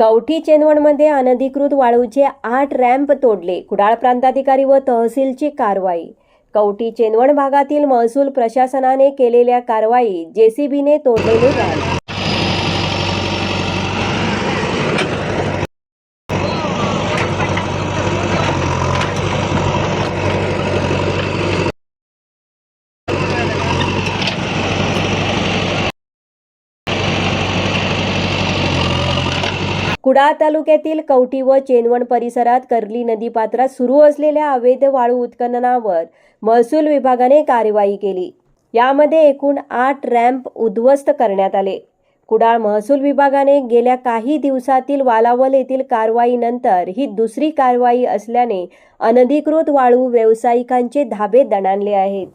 कवठी चेनवणमध्ये अनधिकृत वाळूचे आठ रॅम्प तोडले. कुडाळ प्रांताधिकारी व तहसीलची कारवाई. कवठी चेनवण भागातील महसूल प्रशासनाने केलेल्या कारवाई जेसीबीने तोडलेले रॅम्प. कुडाळ तालुक्यातील कवटी व चेनवण परिसरात कर्ली नदीपात्रात सुरू असलेल्या अवैध वाळू उत्खननावर महसूल विभागाने कारवाई केली. यामध्ये एकूण आठ रॅम्प उद्ध्वस्त करण्यात आले. कुडाळ महसूल विभागाने गेल्या काही दिवसातील वालावल येथील कारवाईनंतर ही दुसरी कारवाई असल्याने अनधिकृत वाळू व्यावसायिकांचे धाबे दणाणले आहेत.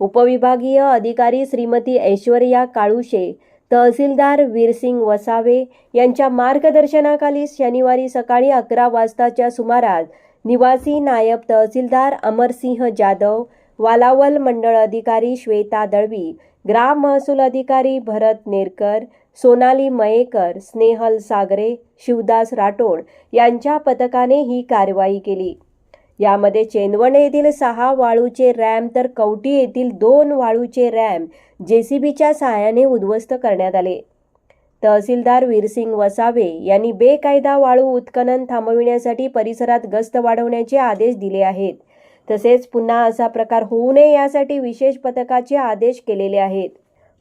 उपविभागीय अधिकारी श्रीमती ऐश्वर्या काळुशे तहसीलदार वीरसिंग वसावे यांच्या मार्गदर्शनाखाली शनिवारी सकाळी अकरा वाजताच्या सुमारास निवासी नायब तहसीलदार अमरसिंह जाधव वालावल मंडळ अधिकारी श्वेता दळवी ग्राम महसूल अधिकारी भरत नेरकर सोनाली मयेकर स्नेहल सागरे शिवदास राठोड यांच्या पथकाने ही कारवाई केली. यामध्ये चेनवण येथील सहा वाळूचे रॅम तर कवटी येथील दोन वाळूचे रॅम जेसीबीच्या सहाय्याने उद्ध्वस्त करण्यात आले. तहसीलदार वीरसिंग वसावे यांनी बेकायदा वाळू उत्खनन थांबविण्यासाठी परिसरात गस्त वाढवण्याचे आदेश दिले आहेत. तसेच पुन्हा असा प्रकार होऊ नये यासाठी विशेष पथकाचे आदेश केलेले आहेत.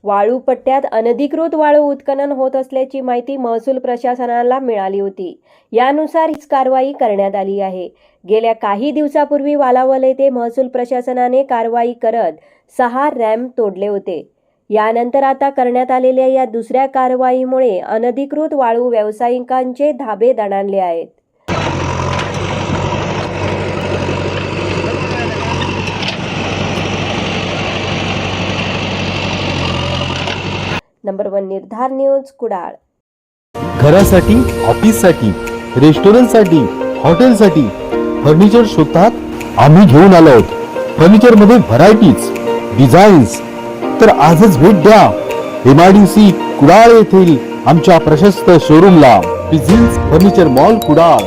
वाळूपट्ट्यात अनधिकृत वाळू उत्खनन होत असल्याची माहिती महसूल प्रशासनाला मिळाली होती. यानुसार हीच कारवाई करण्यात आली आहे. गेल्या काही दिवसापूर्वी वालावल येथे महसूल प्रशासनाने कारवाई करत सहा रॅम्प तोडले होते. यानंतर आता करण्यात आलेल्या या दुसऱ्या कारवाईमुळे अनधिकृत वाळू व्यावसायिकांचे धाबे दणाणले आहेत. Number one Nirdhar news Kudal. घरासाठी ऑफिससाठी रेस्टॉरंटसाठी हॉटेलसाठी फर्निचर शोधतात आम्ही घेऊन आलो आहोत. फर्निचरमध्ये व्हरायटीज डिझाईन्स. तर आजच भेट द्या. एमआयडीसी कुडाळ येथील आमच्या प्रशस्त शोरूमला. Business furniture mall Kudal.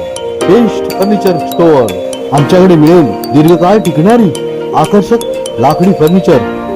Best furniture store आमच्याकडे मिळेल दीर्घकाळ टिकणारी आकर्षक लाकडी फर्निचर.